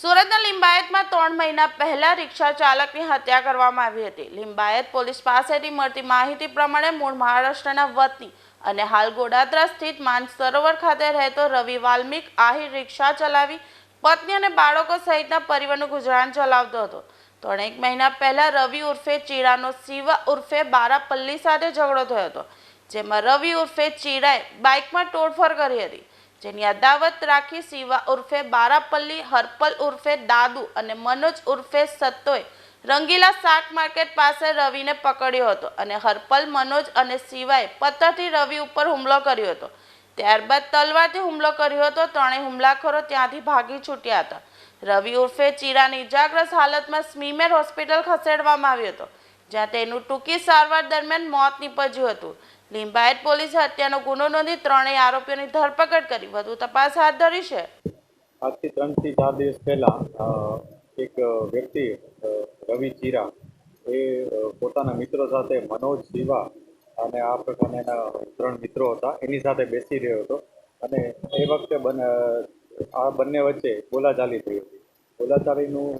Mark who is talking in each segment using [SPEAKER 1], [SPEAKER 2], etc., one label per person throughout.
[SPEAKER 1] સુરતના લિંબાયતમાં ત્રણ મહિના પહેલા રિક્ષા ચાલકની હત્યા કરવામાં આવી હતી. લિંબાયત પોલીસ પાસેથી મળતી માહિતી પ્રમાણે મૂળ મહારાષ્ટ્રના વતની અને હાલ ગોડાદરા સ્થિત માનસરોવર ખાતે રહેતો રવિ વાલ્મિક આહિર રિક્ષા ચલાવી પત્ની અને બાળકો સહિતના પરિવારનું ગુજરાન ચલાવતો હતો. ત્રણેક મહિના પહેલા રવિ ઉર્ફે ચીડાનો શિવા ઉર્ફે બારાપલ્લી સાથે ઝઘડો થયો હતો, જેમાં રવિ ઉર્ફે ચીરાએ બાઇકમાં તોડફોડ કરી હતી. જેની અદાવત રાખી શિવા ઉર્ફે બારાપલ્લી, હરપલ ઉર્ફે દાદુ અને મનોજ ઉર્ફે સત્તોએ રંગીલા શાક માર્કેટ પાસે રવિને પકડ્યો હતો અને હરપલ, મનોજ અને શિવાએ પથ્થરથી રવિ ઉપર હુમલો કર્યો હતો. ત્યારબાદ તલવારથી હુમલો કર્યો હતો, ત્રણેય હુમલાખોરો ત્યાંથી ભાગી છૂટ્યા હતા. રવિ ઉર્ફે ચીરાની ઇજાગ્રસ્ત હાલતમાં સ્મીમેર હોસ્પિટલ ખસેડવામાં આવ્યો હતો, જ્યાં તેનું ટૂંકી સારવાર દરમિયાન મોત નીપજ્યું હતું. લિંબાયત પોલીસે હત્યાનો ગુનો નોંધી ત્રણેય આરોપીઓની ધરપકડ કરી. વધુ તપાસ હાથ ધરી છે.
[SPEAKER 2] આજથી ત્રણથી ચાર દિવસ પહેલાં એક વ્યક્તિ રવિ ચીરા, એ પોતાના મિત્રો સાથે મનોજ શિવા અને આ પ્રકારના એના ત્રણ મિત્રો હતા. એની સાથે બેસી રહ્યો હતો અને એ વખતે આ બંને વચ્ચે બોલાચાલી થઈ હતી. બોલાચાલીનું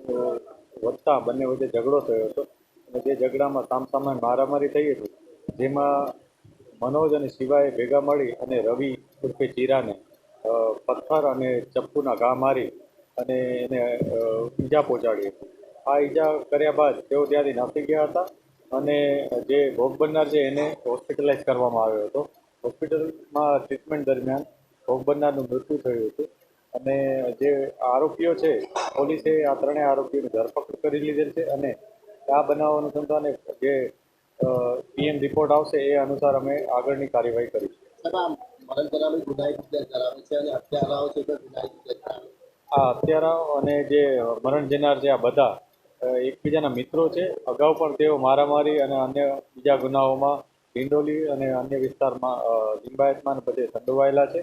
[SPEAKER 2] વધતા બંને વચ્ચે ઝઘડો થયો હતો અને જે ઝઘડામાં સામસામે મારામારી થઈ હતી, જેમાં મનોજ અને શિવાએ ભેગા મળી અને રવિ ઉર્ફે ચીરાને પથ્થર અને ચપ્પુના ઘા મારી અને એને ઈજા પહોંચાડી આ ઈજા કર્યા બાદ તેઓ ત્યાંથી નાસી ગયા હતા અને જે ભોગ બનનાર છે એને હોસ્પિટલાઇઝ કરવામાં આવ્યો હતો. હોસ્પિટલમાં ટ્રીટમેન્ટ દરમિયાન ભોગ બનનારનું મૃત્યુ થયું હતું અને જે આરોપીઓ છે, પોલીસે આ ત્રણેય આરોપીઓની ધરપકડ કરી લીધેલ છે અને આ બનાવ અનુસંધાને જે પીએમ રિપોર્ટ આવશે એ અનુસાર અમે આગળની કાર્યવાહી કરીશું.
[SPEAKER 3] આ હત્યારાઓ
[SPEAKER 2] અને જે મરણ જનાર છે આ બધા એકબીજાના મિત્રો છે અગાઉ પણ તેઓ મારામારી અને અન્ય બીજા ગુનાઓમાં ડિંડોલી અને અન્ય વિસ્તારમાં લિંબાયતમાં બધે સંડોવાયેલા છે.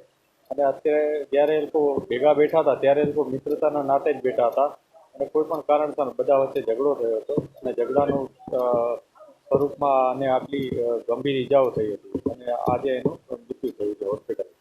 [SPEAKER 2] અને અત્યારે જ્યારે એ લોકો ભેગા બેઠા હતા ત્યારે એ લોકો મિત્રતાના નાતે જ બેઠા હતા. અને કોઈ પણ કારણસર બધા વચ્ચે ઝઘડો થયો હતો. અને ઝઘડાનું સ્વરૂપમાં અને આટલી ગંભીર ઈજાઓ થઈ હતી. અને આજે એનું મૃત્યુ થયું છે હોસ્પિટલ